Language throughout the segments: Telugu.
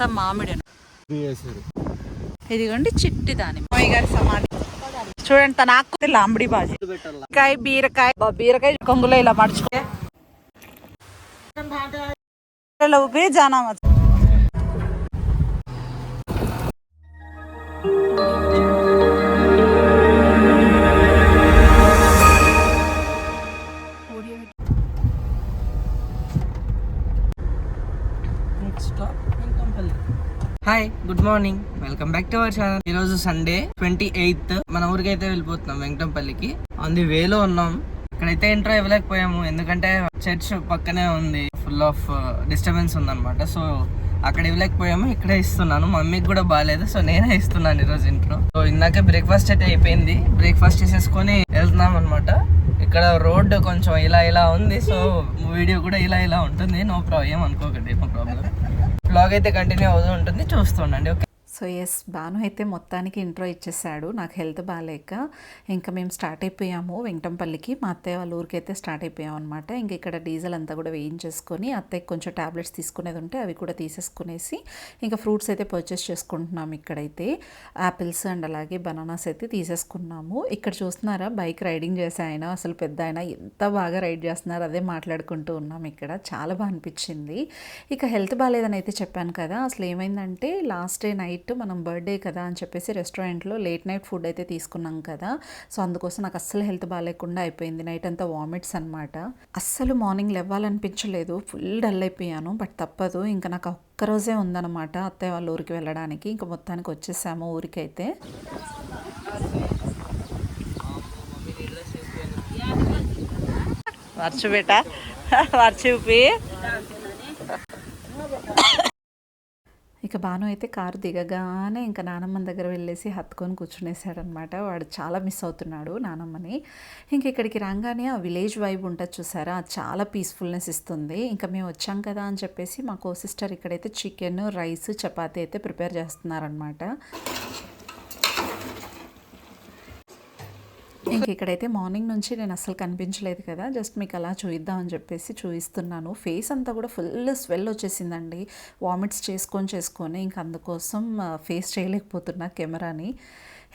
ఇదంతా మామిడి ఇదిగోండి చిట్టి దాని గారి సమాధి. చూడండి తన ఆకు లాంబడి బాజీ. కాయ బీరకాయ బా, బీరకాయ కొంగులో ఇలా మడుచుకో Ubbi Jana good morning. Welcome back to our channel ఈ రోజు సండే ట్వంటీ ఎయిత్ మన ఊరికైతే వెళ్ళిపోతున్నాం వెంకటంపల్లికి. ఆన్ ది వేలో ఉన్నాం. ఇక్కడైతే ఇంట్రో ఇవ్వలేకపోయాము. ఎందుకంటే చర్చ్ పక్కనే ఉంది. ఫుల్ ఆఫ్ డిస్టర్బెన్స్ ఉందన్నమాట. సో అక్కడ ఇవ్వలేకపోయాము. ఇక్కడే ఇస్తున్నాను. మమ్మీకి కూడా బాగాలేదు సో నేనే ఇస్తున్నాను ఈరోజు ఇంట్లో సో ఇందాక బ్రేక్ఫాస్ట్ అయితే అయిపోయింది. బ్రేక్ఫాస్ట్ చేసేసుకొని వెళ్తున్నాం అనమాట ఇక్కడ రోడ్ కొంచెం ఇలా ఇలా ఉంది. సో వీడియో కూడా ఇలా ఇలా ఉంటుంది. నో ప్రాబ్లం అనుకోకండి నో ప్రాబ్లం బ్లాగ్ అయితే కంటిన్యూ అవుతూ ఉంటుంది. చూస్తుండండి ఓకే? సో ఎస్ బాను అయితే మొత్తానికి ఇంట్రో ఇచ్చేసాడు. నాకు హెల్త్ బాగాలేక ఇంకా మేము స్టార్ట్ అయిపోయాము వెంకటంపల్లికి. మా అత్తయ్య వాళ్ళ ఊరికి అయితే స్టార్ట్ అయిపోయాం అనమాట ఇంక ఇక్కడ డీజిల్ అంతా కూడా వేయించేసుకొని అత్తయ్యకి కొంచెం టాబ్లెట్స్ తీసుకునేది ఉంటే అవి కూడా తీసేసుకునేసి ఇంకా ఫ్రూట్స్ అయితే పర్చేస్ చేసుకుంటున్నాము ఇక్కడైతే. యాపిల్స్ అండ్ అలాగే బనానాస్ అయితే తీసేసుకున్నాము. ఇక్కడ చూస్తున్నారా? బైక్ రైడింగ్ చేసే ఆయన అసలు పెద్ద ఆయన ఎంత బాగా రైడ్ చేస్తున్నారు? అదే మాట్లాడుకుంటూ ఉన్నాం ఇక్కడ. చాలా బాగా అనిపించింది. ఇక హెల్త్ బాగాలేదని అయితే చెప్పాను కదా అసలు ఏమైందంటే లాస్ట్ డే నైట్ మనం బర్త్డే కదా అని చెప్పేసి రెస్టారెంట్లో లేట్ నైట్ ఫుడ్ అయితే తీసుకున్నాం కదా. సో అందుకోసం నాకు అస్సలు హెల్త్ బాగాలేకుండా అయిపోయింది. నైట్ అంతా వామిట్స్ అనమాట అస్సలు మార్నింగ్ లేవాలనిపించలేదు ఫుల్ డల్ అయిపోయాను. బట్ తప్పదు. ఇంకా నాకు ఒక్కరోజే ఉందన్నమాట అత్తయ్య వాళ్ళ ఊరికి వెళ్ళడానికి. ఇంకా మొత్తానికి వచ్చేసాము ఊరికైతే. వర్ష బేట? ఇక భాను అయితే కారు దిగగానే ఇంకా నానమ్మ దగ్గర వెళ్ళేసి హత్తుకొని కూర్చునేసాడనమాట వాడు చాలా మిస్ అవుతున్నాడు నానమ్మని. ఇంక ఇక్కడికి రాగానే ఆ విలేజ్ వైబ్ ఉంటుంది చూసారా? అది చాలా పీస్ఫుల్నెస్ ఇస్తుంది. ఇంకా మేము వచ్చాం కదా అని చెప్పేసి మా కో సిస్టర్ ఇక్కడైతే చికెన్ రైస్ చపాతీ అయితే ప్రిపేర్ చేస్తున్నారనమాట. ఇంక ఇక్కడైతే మార్నింగ్ నుంచి నేను అసలు కనిపించలేదు కదా. జస్ట్ మీకు అలా చూయిద్దామని చెప్పేసి చూపిస్తున్నాను ఫేస్ అంతా కూడా ఫుల్ స్వెల్ వచ్చేసిందండి. వామిట్స్ చేసుకొని చేసుకొని ఇంక అందుకోసం ఫేస్ చేయలేకపోతున్నా కెమెరాని.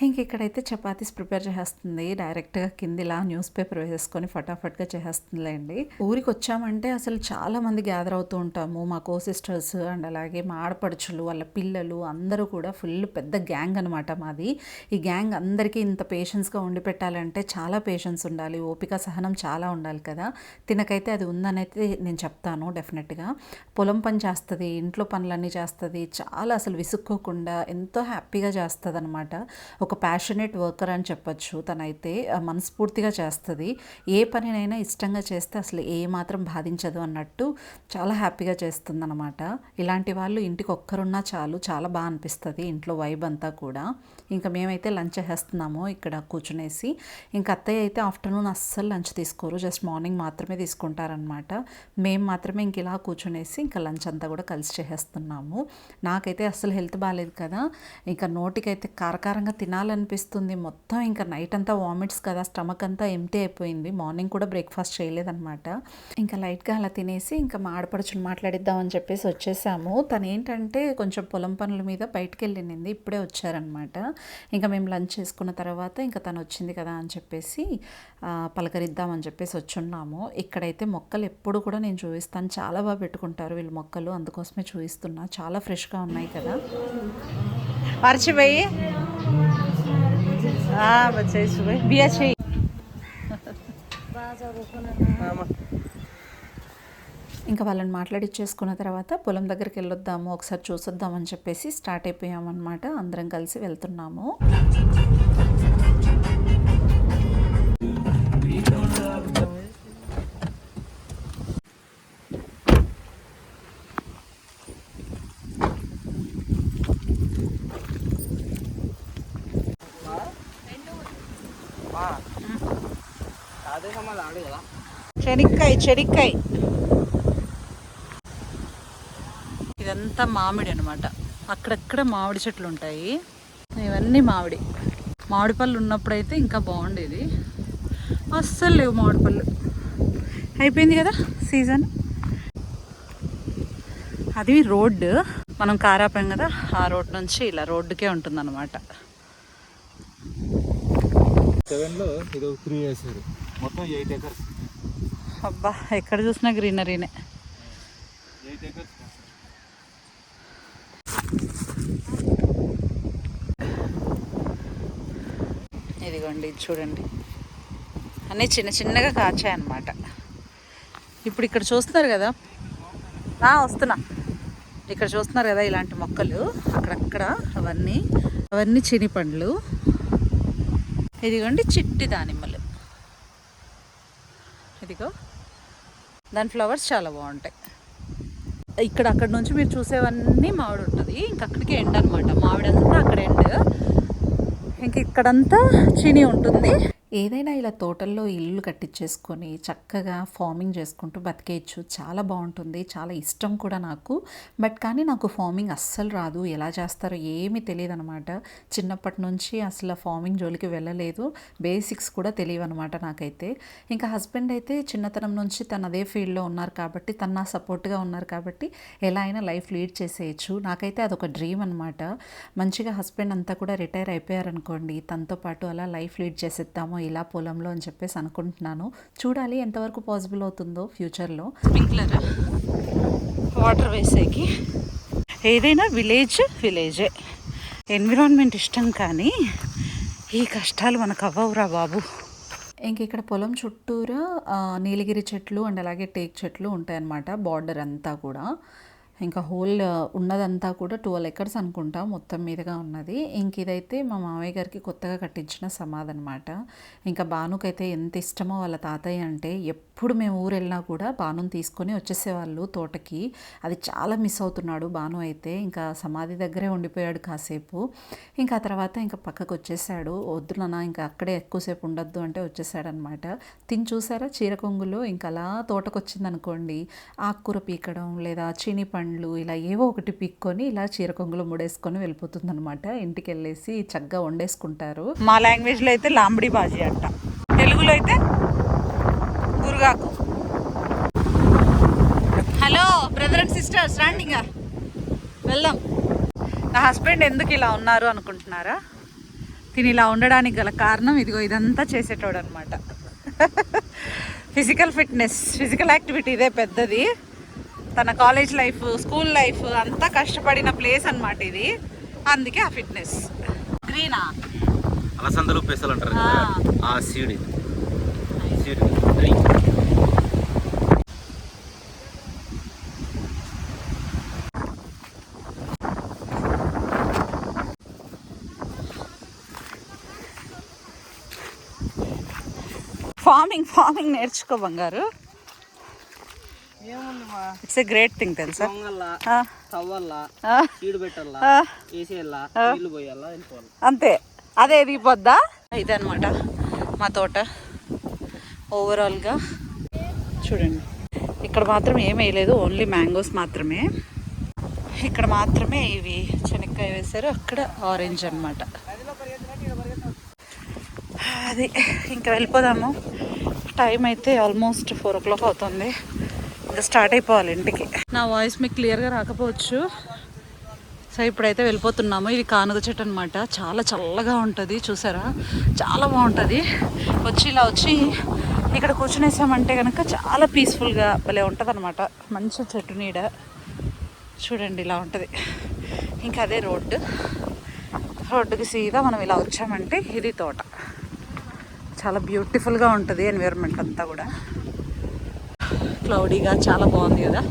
ఇంక ఇక్కడైతే చపాతీస్ ప్రిపేర్ చేస్తుంది డైరెక్ట్గా కింద ఇలా న్యూస్ పేపర్ వేసేసుకొని ఫటాఫట్గా చేసేస్తుందిలేండి. ఊరికి వచ్చామంటే అసలు చాలా మంది గ్యాదర్ అవుతూ ఉంటాము. మా కో సిస్టర్స్ అండ్ అలాగే మా ఆడపడుచులు వాళ్ళ పిల్లలు అందరూ కూడా ఫుల్ పెద్ద గ్యాంగ్ అనమాట మాది. ఈ గ్యాంగ్ అందరికీ ఇంత పేషెన్స్గా ఉండి పెట్టాలంటే చాలా పేషెన్స్ ఉండాలి. ఓపిక సహనం చాలా ఉండాలి కదా. తినకైతే అది ఉందని అయితే నేను చెప్తాను డెఫినెట్గా. పొలం పని చేస్తుంది ఇంట్లో పనులన్నీ చేస్తుంది. చాలా అసలు విసుక్కోకుండా ఎంతో హ్యాపీగా చేస్తుంది అనమాట ఒక ప్యాషనేట్ వర్కర్ అని చెప్పొచ్చు తనైతే మనస్ఫూర్తిగా చేస్తుంది. ఏ పనినైనా ఇష్టంగా చేస్తే అసలు ఏ మాత్రం బాధించదు అన్నట్టు చాలా హ్యాపీగా చేస్తుందనమాట ఇలాంటి వాళ్ళు ఇంటికి ఒక్కరున్నా చాలు చాలా బాగా అనిపిస్తుంది ఇంట్లో వైబ్ అంతా కూడా. ఇంకా మేమైతే లంచ్ చేస్తున్నాము ఇక్కడ కూర్చునేసి. ఇంకా అత్తయ్య అయితే ఆఫ్టర్నూన్ అస్సలు లంచ్ తీసుకోరు జస్ట్ మార్నింగ్ మాత్రమే తీసుకుంటారనమాట మేము మాత్రమే ఇంక ఇలా కూర్చునేసి ఇంకా లంచ్ అంతా కూడా కలిసి చేసేస్తున్నాము. నాకైతే అస్సలు హెల్త్ బాగాలేదు కదా ఇంకా నోటికైతే కారకారంగా తినాలనిపిస్తుంది. మొత్తం ఇంకా నైట్ అంతా వామిట్స్ కదా స్టమక్ అంతా ఎంటీ అయిపోయింది. మార్నింగ్ కూడా బ్రేక్ఫాస్ట్ చేయలేదన్నమాట. ఇంకా లైట్గా అలా తినేసి ఇంకా మా ఆడపడుచుని మాట్లాడిద్దామని చెప్పేసి వచ్చేసాము. తను ఏంటంటే కొంచెం పొలం పనుల మీద బయటకు వెళ్ళింది ఇప్పుడే వచ్చారనమాట ఇంకా మేము లంచ్ చేసుకున్న తర్వాత ఇంకా తను వచ్చింది కదా అని చెప్పేసి పలకరిద్దామని చెప్పేసి వచ్చున్నాము. ఇక్కడైతే మొక్కలు ఎప్పుడు కూడా నేను చూపిస్తాను. చాలా బాగా పెట్టుకుంటారు వీళ్ళు మొక్కలు. అందుకోసమే చూపిస్తున్నా. చాలా ఫ్రెష్గా ఉన్నాయి కదా. మర్చిపోయి ఇంకా వాళ్ళని మాట్లాడిచ్చేసుకున్న తర్వాత పొలం దగ్గరికి వెళ్ళొద్దాము ఒకసారి చూసొద్దామని చెప్పేసి స్టార్ట్ అయిపోయామన్నమాట. అందరం కలిసి వెళ్తున్నాము. చెనిక్కాయ ఇదంతా మామిడి అనమాట అక్కడక్కడ మామిడి చెట్లు ఉంటాయి. ఇవన్నీ మామిడి. మామిడి పళ్ళు ఉన్నప్పుడైతే ఇంకా బాగుండేది. అస్సలు లేవు మామిడి పళ్ళు. అయిపోయింది కదా సీజన్? అది రోడ్డు. మనం కార్ ఆపాం కదా ఆ రోడ్ నుంచి ఇలా రోడ్డుకే ఉంటుందన్నమాట. సెవెన్లో ఇది త్రీ వేసారు మొత్తం ఎయిట్ ఎకర్స్. అబ్బా ఎక్కడ చూసినా గ్రీనరీనే. ఇదిగోండి ఇది చూడండి. అన్నీ చిన్న చిన్నగా కాచాయన్నమాట. ఇప్పుడు ఇక్కడ చూస్తున్నారు కదా? ఆ, వస్తున్నా. ఇక్కడ చూస్తున్నారు కదా ఇలాంటి మొక్కలు? అక్కడక్కడ అవన్నీ అవన్నీ చిని పండ్లు. ఇదిగోండి చిట్టి దానిమ్మలు. ఇదిగో. దాని ఫ్లవర్స్ చాలా బాగుంటాయి. ఇక్కడ అక్కడ నుంచి మీరు చూసేవన్నీ మామిడి ఉంటుంది. ఇంక అక్కడికి ఎండ్ అనమాట మామిడి అంతా అక్కడ ఎండ్. ఇంక ఇక్కడంతా చిని ఉంటుంది. ఏదైనా ఇలా తోటల్లో ఇల్లు కట్టించేసుకొని చక్కగా ఫార్మింగ్ చేసుకుంటూ బతికేయచ్చు. చాలా బాగుంటుంది. చాలా ఇష్టం కూడా నాకు. బట్ కానీ నాకు ఫార్మింగ్ అస్సలు రాదు. ఎలా చేస్తారో ఏమీ తెలియదు అనమాట చిన్నప్పటి నుంచి అసలు ఫార్మింగ్ జోలికి వెళ్ళలేదు. బేసిక్స్ కూడా తెలియవు అనమాట నాకైతే. ఇంకా హస్బెండ్ అయితే చిన్నతనం నుంచి తను అదే ఫీల్డ్లో ఉన్నారు కాబట్టి తను నా సపోర్ట్గా ఉన్నారు కాబట్టి ఎలా అయినా లైఫ్ లీడ్ చేసేయచ్చు. నాకైతే అదొక డ్రీమ్ అనమాట మంచిగా హస్బెండ్ అంతా కూడా రిటైర్ అయిపోయారనుకోండి తనతో పాటు అలా లైఫ్ లీడ్ చేసేద్దాము ఇలా పొలంలో అని చెప్పేసి అనుకుంటున్నాను. చూడాలి ఎంతవరకు పాసిబుల్ అవుతుందో ఫ్యూచర్లో స్ప్రింక్లర్ వాటర్ వేసేకి. ఏదైనా విలేజ్ విలేజే ఎన్విరాన్మెంట్ ఇష్టం కానీ ఈ కష్టాలు మనకు అవ్వవురా బాబు. ఇంక ఇక్కడ పొలం చుట్టూరా నీలగిరి చెట్లు అండ్ అలాగే టేక్ చెట్లు ఉంటాయన్నమాట బార్డర్ అంతా కూడా. ఇంకా హోల్ ఉన్నదంతా కూడా ట్వెల్వ్ ఎకర్స్ అనుకుంటా మొత్తం మీదుగా ఉన్నది. ఇంక ఇదైతే మా మామయ్య గారికి కొత్తగా కట్టించిన సమాధి అనమాట ఇంకా భానుకైతే ఎంత ఇష్టమో వాళ్ళ తాతయ్య అంటే ఎప్పుడు మేము ఊరు వెళ్ళినా కూడా భానుని తీసుకొని వచ్చేసేవాళ్ళు తోటకి. అది చాలా మిస్ అవుతున్నాడు భాను అయితే. ఇంకా సమాధి దగ్గరే ఉండిపోయాడు కాసేపు. ఇంకా ఆ తర్వాత ఇంకా పక్కకు వచ్చేసాడు. వద్దు నాన్న ఇంకా అక్కడే ఎక్కువసేపు ఉండొద్దు అంటే వచ్చేసాడనమాట. తిని చూసారా చీర కొంగులో? ఇంకా అలా తోటకు ఆకుకూర పీకడం లేదా చీని పండ్లు ఇలా ఏవో ఒకటి పిక్కొని ఇలా చీర కొంగులో ముడేసుకొని వెళ్ళిపోతుంది అనమాట ఇంటికి వెళ్ళేసి చక్కగా వండేసుకుంటారు. మా లాంగ్వేజ్లో అయితే లాంబడి బాజీ అంట. తెలుగులో అయితే గురుగాకు. హలో బ్రదర్ అండ్ సిస్టర్స్ రండి ఇంకా వెళ్దాం. నా హస్బెండ్ ఎందుకు ఇలా ఉన్నారు అనుకుంటున్నారా? తిని ఇలా ఉండడానికి గల కారణం ఇదిగో ఇదంతా చేసేటోడు అనమాట ఫిజికల్ ఫిట్నెస్ ఫిజికల్ యాక్టివిటీ ఇదే పెద్దది. తన కాలేజ్ లైఫ్ స్కూల్ లైఫ్ అంతా కష్టపడిన ప్లేస్ అన్నమాట ఇది. అందుకే ఆ ఫిట్నెస్. గ్రీనా? అలసందలు పెసలు అంటారు ఆ. సీడ్ సీడ్ ఫార్మింగ్ ఫార్మింగ్ నేర్చుకో బంగారు. ఇట్స్ ఎ గ్రేట్ థింగ్ తెలుసా? అంతే. అదే ఎదిగిపోద్దా ఇదనమాట మా తోట. ఓవరాల్గా చూడండి. ఇక్కడ మాత్రం ఏం వేయలేదు ఓన్లీ మ్యాంగోస్ మాత్రమే. ఇక్కడ మాత్రమే ఇవి శనక్కాయ వేశారు అక్కడ ఆరెంజ్ అన్నమాట. అది ఇంకా వెళ్ళిపోదాము. టైం అయితే ఆల్మోస్ట్ ఫోర్ ఓ క్లాక్ అవుతుంది. ఇంకా స్టార్ట్ అయిపోవాలి ఇంటికి. నా వాయిస్ మీకు క్లియర్గా రాకపోవచ్చు. సో ఇప్పుడైతే వెళ్ళిపోతున్నాము. ఇది కానుగ చెట్టు అనమాట చాలా చల్లగా ఉంటుంది. చూసారా? చాలా బాగుంటుంది. వచ్చి ఇలా వచ్చి ఇక్కడ కూర్చునేసామంటే కనుక చాలా పీస్ఫుల్గా భలే ఉంటుంది అనమాట మంచి చెట్టు నీడ. చూడండి ఇలా ఉంటుంది. ఇంకా అదే రోడ్డు. రోడ్డుకి సీదా మనం ఇలా వచ్చామంటే ఇది తోట. చాలా బ్యూటిఫుల్గా ఉంటుంది ఎన్విరాన్మెంట్ అంతా కూడా. క్లౌడీగా చాలా బాగుంది కదా.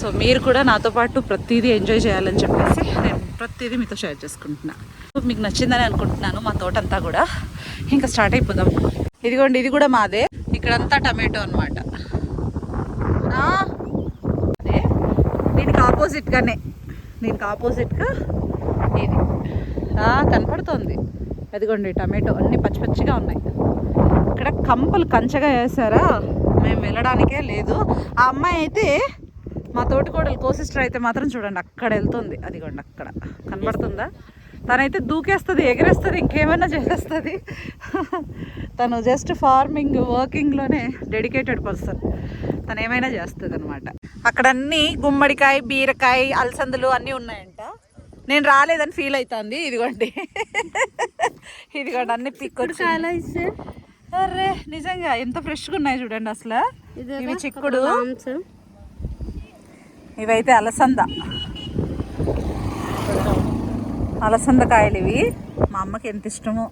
సో మీరు కూడా నాతో పాటు ప్రతిదీ ఎంజాయ్ చేయాలని చెప్పేసి నేను ప్రతిదీ మీతో షేర్ చేసుకుంటున్నా. మీకు నచ్చిందని అనుకుంటున్నాను మా తోట అంతా కూడా. ఇంకా స్టార్ట్ అయిపోదాం. ఇదిగోండి ఇది కూడా మాదే. ఇక్కడంతా టమాటో అనమాట అదే. దీనికి ఆపోజిట్గానే. దీనికి ఆపోజిట్గా ఇది. కనపడుతుంది కనపడుతోంది. అదిగోండి టమాటో. అన్ని పచ్చి పచ్చిగా ఉన్నాయి. ఇక్కడ కంపలు కంచగా వేసారా? మేము వెళ్ళడానికే లేదు. ఆ అమ్మాయి అయితే మా తోటికోడలు కోసిస్టర్ అయితే మాత్రం చూడండి అక్కడ వెళ్తుంది. అదిగోండి అక్కడ. కనబడుతుందా? తనైతే దూకేస్తుంది ఎగిరేస్తుంది ఇంకేమైనా చేసేస్తుంది. తను జస్ట్ ఫార్మింగ్ వర్కింగ్లోనే డెడికేటెడ్ పర్సన్ తను ఏమైనా చేస్తుంది అనమాట అక్కడ అన్ని గుమ్మడికాయ బీరకాయ అలసందులు అన్నీ ఉన్నాయంట. నేను రాలేదని ఫీల్ అవుతుంది ఇదిగోండి. ఇదిగోండి అన్ని పిక్కొచ్చి అరే నిజంగా ఎంత ఫ్రెష్గా ఉన్నాయి చూడండి అసలు. ఇవి చిక్కుడు. ఇవైతే అలసంద. అలసంద కాయలు ఇవి. మా అమ్మకి ఎంత ఇష్టమో.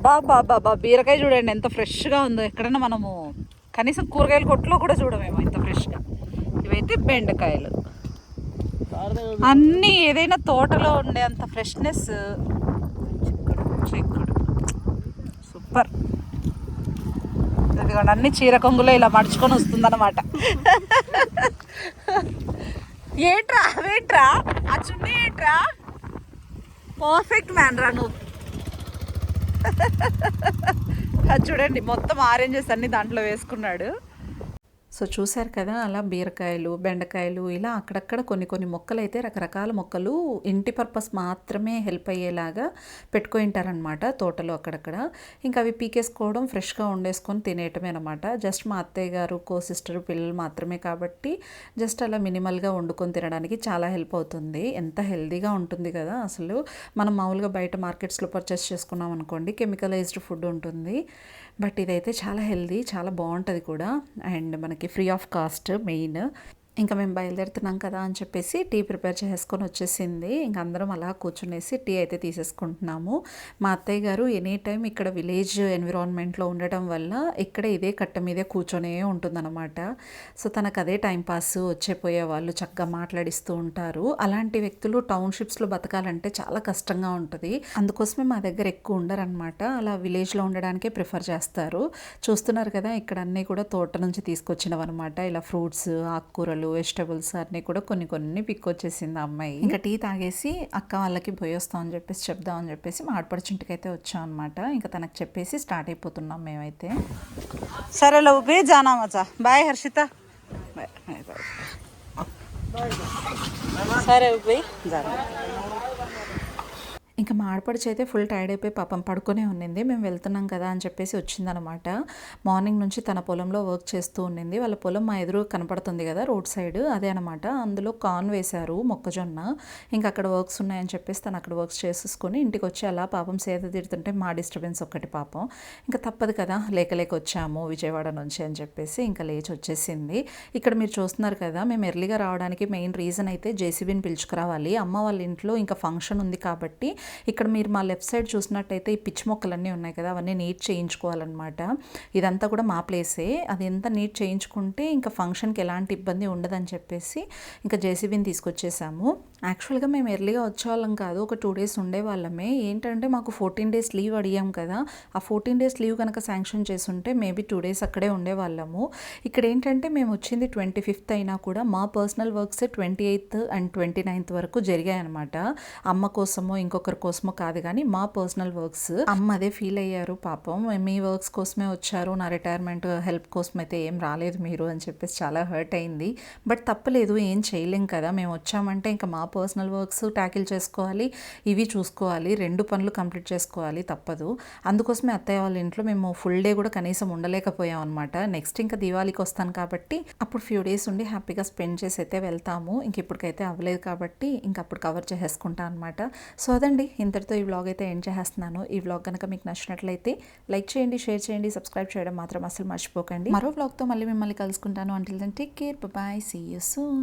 బాబా బాబా బీరకాయ చూడండి ఎంత ఫ్రెష్గా ఉందో. ఎక్కడైనా మనము కనీసం కూరగాయల కొట్లో కూడా చూడమేమో ఇంత ఫ్రెష్గా. ఇవైతే బెండకాయలు. అన్నీ ఏదైనా తోటలో ఉండే అంత ఫ్రెష్నెస్. చిక్కుడు చిక్కుడు. సూపర్. ఇదిగోండి అన్ని చీర కొంగులో ఇలా మడుచుకొని వస్తుందన్నమాట. ఏట్రా వేట్రా ఆ చున్నీ ఏట్రా? పర్ఫెక్ట్ మ్యాన్ రా నువ్వు. అది చూడండి మొత్తం ఆరెంజెస్ అన్ని దాంట్లో వేసుకున్నాడు. సో చూశారు కదా అలా బీరకాయలు బెండకాయలు ఇలా అక్కడక్కడ కొన్ని కొన్ని మొక్కలు అయితే రకరకాల మొక్కలు ఇంటి పర్పస్ మాత్రమే హెల్ప్ అయ్యేలాగా పెట్టుకుంటారనమాట తోటలో అక్కడక్కడ. ఇంకా అవి పీకేసుకోవడం ఫ్రెష్గా వండేసుకొని తినేయటమే అనమాట జస్ట్ మా అత్తయ్య గారు కో సిస్టర్ పిల్లలు మాత్రమే కాబట్టి జస్ట్ అలా మినిమల్గా వండుకొని తినడానికి చాలా హెల్ప్ అవుతుంది. ఎంత హెల్దీగా ఉంటుంది కదా అసలు. మనం మామూలుగా బయట మార్కెట్స్లో పర్చేస్ చేసుకున్నాం అనుకోండి కెమికలైజ్డ్ ఫుడ్ ఉంటుంది. బట్ ఇదైతే చాలా హెల్దీ చాలా బాగుంటుంది కూడా. అండ్ మనకి ఫ్రీ ఆఫ్ కాస్ట్ మెయిన్ ఇంకా మేము బయలుదేరుతున్నాం కదా అని చెప్పేసి టీ ప్రిపేర్ చేసుకొని వచ్చేసింది. ఇంక అందరం అలా కూర్చునేసి టీ అయితే తీసేసుకుంటున్నాము. మా అత్తయ్య గారు ఎనీ టైం ఇక్కడ విలేజ్ ఎన్విరాన్మెంట్లో ఉండటం వల్ల ఇక్కడ ఇదే కట్ట మీదే కూర్చొనే ఉంటుందన్నమాట. సో తనకు అదే టైంపాస్ వచ్చేపోయే వాళ్ళు చక్కగా మాట్లాడిస్తూ ఉంటారు. అలాంటి వ్యక్తులు టౌన్షిప్స్లో బతకాలంటే చాలా కష్టంగా ఉంటుంది. అందుకోసమే మా దగ్గర ఎక్కువ ఉండరనమాట అలా విలేజ్లో ఉండడానికే ప్రిఫర్ చేస్తారు. చూస్తున్నారు కదా ఇక్కడ అన్నీ కూడా తోట నుంచి తీసుకొచ్చినవన్నమాట. ఇలా ఫ్రూట్స్ ఆకుకూరలు వెజిటబుల్స్ అన్నీ కూడా కొన్ని కొన్ని పిక్కొచ్చేసింది ఆ అమ్మాయి. ఇంకా టీ తాగేసి అక్క వాళ్ళకి పోయి వస్తాం అని చెప్పేసి చెప్దాం అని చెప్పేసి మా ఆడపడుచుంటికి అయితే వచ్చాం అనమాట ఇంకా తనకు చెప్పేసి స్టార్ట్ అయిపోతున్నాం మేమైతే. సరే లోపే Jana మచా bye Harshitha. Bye bye bye. సరే ఉబ్బి. జానా. ఇంకా మా ఆడపడిచి అయితే ఫుల్ టైర్డ్ అయిపోయి పాపం పడుకునే ఉన్నింది. మేము వెళ్తున్నాం కదా అని చెప్పేసి వచ్చిందనమాట. మార్నింగ్ నుంచి తన పొలంలో వర్క్ చేస్తూ ఉన్నింది. వాళ్ళ పొలం మా ఎదురు కనపడుతుంది కదా రోడ్ సైడ్. అదే అనమాట. అందులో కార్న్ వేశారు మొక్కజొన్న. ఇంకా అక్కడ వర్క్స్ ఉన్నాయని చెప్పేసి తను అక్కడ వర్క్స్ చేసేసుకొని ఇంటికి వచ్చి అలా పాపం సేద తీరుతుంటే మా డిస్టర్బెన్స్ ఒక్కటి పాపం. ఇంకా తప్పదు కదా లేక లేక వచ్చాము విజయవాడ నుంచి అని చెప్పేసి ఇంకా లేచి వచ్చేసింది. ఇక్కడ మీరు చూస్తున్నారు కదా మేము ఎర్లీగా రావడానికి మెయిన్ రీజన్ అయితే జేసీబీని పిలుచుకురావాలి. అమ్మ వాళ్ళ ఇంట్లో ఇంకా ఫంక్షన్ ఉంది కాబట్టి ఇక్కడ మీరు మా లెఫ్ట్ సైడ్ చూసినట్టయితే ఈ పిచ్చి మొక్కలన్నీ ఉన్నాయి కదా అవన్నీ నీట్ చేయించుకోవాలన్నమాట. ఇదంతా కూడా మా ప్లేసే. అది ఎంత నీట్ చేయించుకుంటే ఇంకా ఫంక్షన్కి ఎలాంటి ఇబ్బంది ఉండదని చెప్పేసి ఇంకా జేసీబీని తీసుకొచ్చేసాము. యాక్చువల్గా మేము ఎర్లీగా వచ్చేవాళ్ళం కాదు ఒక టూ డేస్ ఉండేవాళ్ళమే. ఏంటంటే మాకు ఫోర్టీన్ డేస్ లీవ్ అడిగాం కదా ఆ ఫోర్టీన్ డేస్ లీవ్ కనుక శాంక్షన్ చేసుంటే మేబీ టూ డేస్ అక్కడే ఉండేవాళ్ళము. ఇక్కడ ఏంటంటే మేము వచ్చింది ట్వంటీ ఫిఫ్త్ అయినా కూడా మా personal works twenty eighth and twenty ninth వరకు జరిగాయి అనమాట అమ్మ కోసమో ఇంకొకరి కోసమో కాదు కానీ మా పర్సనల్ వర్క్స్. అమ్మ అదే ఫీల్ అయ్యారు పాపం. మీ వర్క్స్ కోసమే వచ్చారు నా రిటైర్మెంట్ హెల్ప్ కోసం అయితే ఏం రాలేదు మీరు అని చెప్పేసి చాలా హర్ట్ అయింది. బట్ తప్పలేదు ఏం చేయలేం కదా మేము వచ్చామంటే ఇంకా మా పర్సనల్ వర్క్స్ ట్యాకిల్ చేసుకోవాలి ఇవి చూసుకోవాలి రెండు పనులు కంప్లీట్ చేసుకోవాలి తప్పదు. అందుకోసమే అత్తయ్య వాళ్ళ ఇంట్లో మేము ఫుల్ డే కూడా కనీసం ఉండలేకపోయాం అనమాట నెక్స్ట్ ఇంకా దివాళీకి వస్తాను కాబట్టి అప్పుడు ఫ్యూ డేస్ ఉండి హ్యాపీగా స్పెండ్ చేసి అయితే వెళ్తాము. ఇంక ఇప్పటికైతే అవ్వలేదు కాబట్టి ఇంక అప్పుడు కవర్ చేసేసుకుంటా అనమాట సో అదండి. ఇంతటితో ఈ వ్లాగ్ అయితే ఎండ్ చేసేస్తున్నాను. ఈ వ్లాగ్ కనుక మీకు నచ్చినట్లయితే లైక్ చేయండి షేర్ చేయండి సబ్స్క్రైబ్ చేయడం మాత్రం అసలు మర్చిపోకండి. మరో వ్లాగ్తో మళ్ళీ మిమ్మల్ని కలుసుకుంటాను. Until then take care bye see you soon